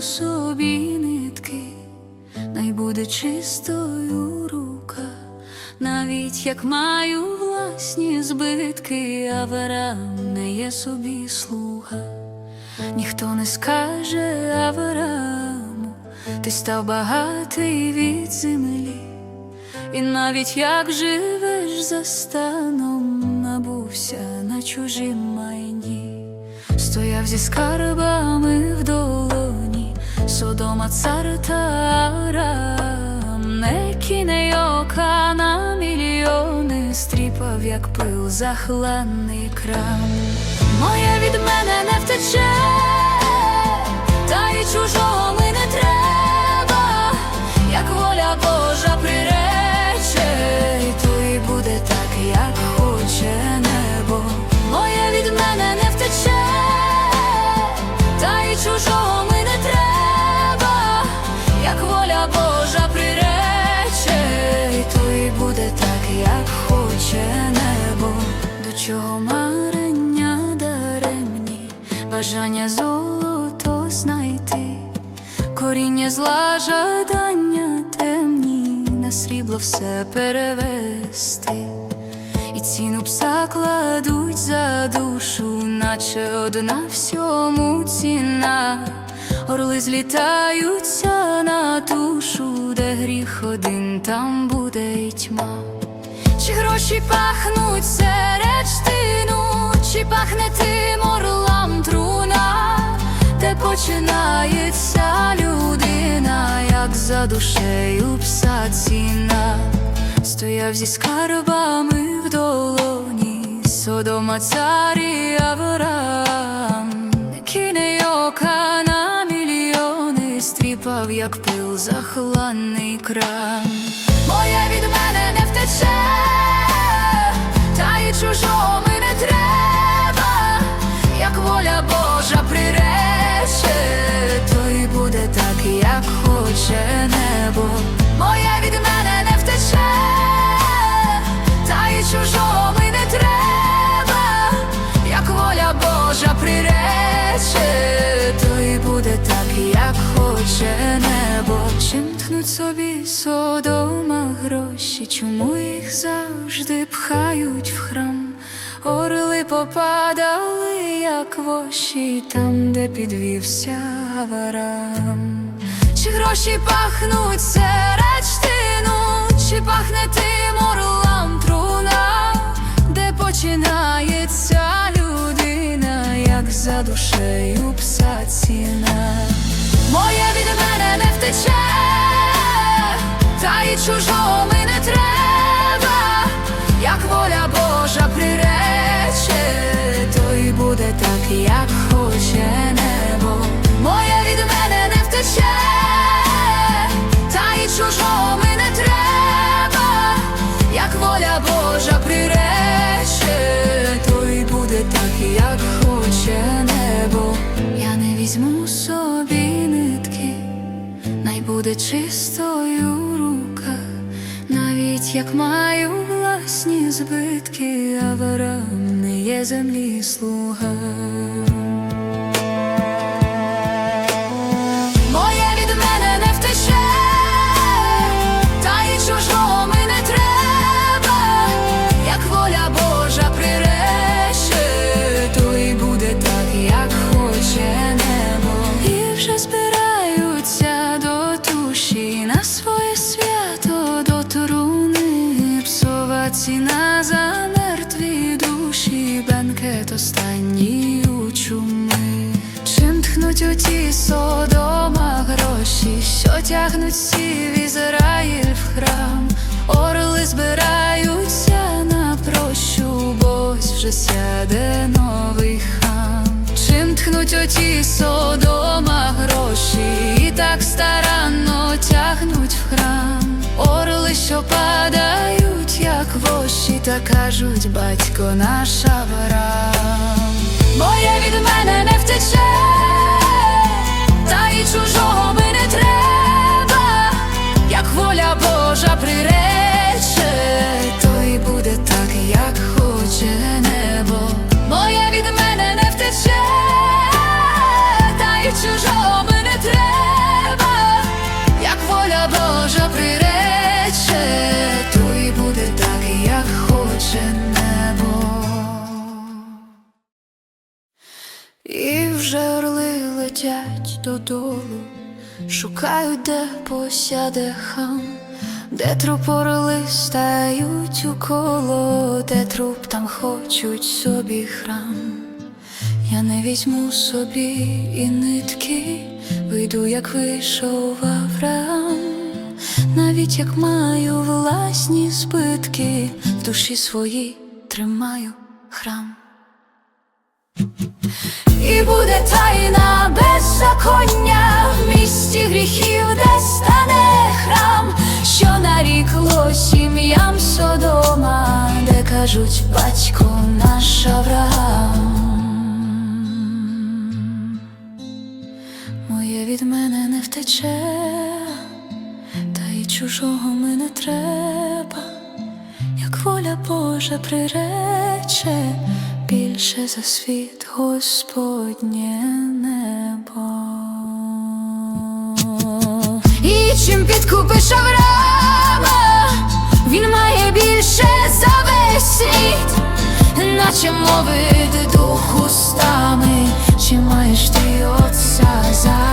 собі нитки, най буде чистою рука, навіть як маю власні збитки, Авраам не є собі слуга, ніхто не скаже Аврааму, ти став багатий від землі. І навіть як живеш за станом, набувся на чужім майні, стояв зі скарбами в долоні, Содома цар та Арам, не кине ока на мільйони, стріпав, як пил захланний крам. Моє від мене не втече, та й чужого ми не треба, як воля Божа прирече, чого марення даремні, бажання золото знайти, коріння зла жадання темні, на срібло все перевести, і ціну пса кладуть за душу, наче одна всьому ціна. Орли злітаються на тушу, де гріх один, там буде й тьма. Чи гроші пахнуть серед штину, чи пахне тим орлам труна, де починається людина, як за душею пса ціна, стояв зі скарбами в долоні, Содома цар і Авраам, не кине ока на мільйони, стріпав, як пил захланний кран. Моє від мене не втече, та й чужого ми не треба, як воля Божа прирече, то й буде так, як хоче гроші, чому їх завжди пхають в храм? Орли попадали, як воші, там, де підвівся Авраам. Чи гроші пахнуть серед штину, чи пахне тим орлам труна, де починається людина, як за душею пса ціна. Моє від мене не втече, та чужого ми як хоче небо. Моє від мене не втече, та й чужого не треба, як воля Божа прирече, то й буде так, як хоче небо. Я не візьму собі нитки, най буде чистою рука, навіть як маю власні збитки, Авраам не є землі слуга. Чим тхнуть оті содома гроші, що тягнуть всі в Ізраїль в храм, орли збираються на прощу, бо вже сяде новий хам. Чим тхнуть оті содома гроші, і так старанно тягнуть в храм, орли, що падають, як воші, та кажуть, батько наш Авраам. Моє від мене не втече, та й чужого ми не треба, як воля Божа прирече, то й буде так, як хоче небо. Моє від мене не втече, та й чужого би не треба, як воля Божа прирече, то й буде так, як хоче небо. І вже орли летять додолу, шукають, де посяде хан, де трупори стають у коло, де труп там хочуть собі храм. Я не візьму собі і нитки, вийду, як вийшов Авраам, навіть як маю власні збитки, в душі своїй тримаю храм. І буде тайна беззаконня. В місті гріхів, де стане храм, що нарікло сім'ям Содома, де кажуть батько наш Авраам. Моє від мене не втече, та й чужого ми не треба, як воля Божа прирече, більше за світ Господнє небо. І чим підкупиш Авраама, він має більше за весь світ, наче мовити дух устами, чи маєш ти отця за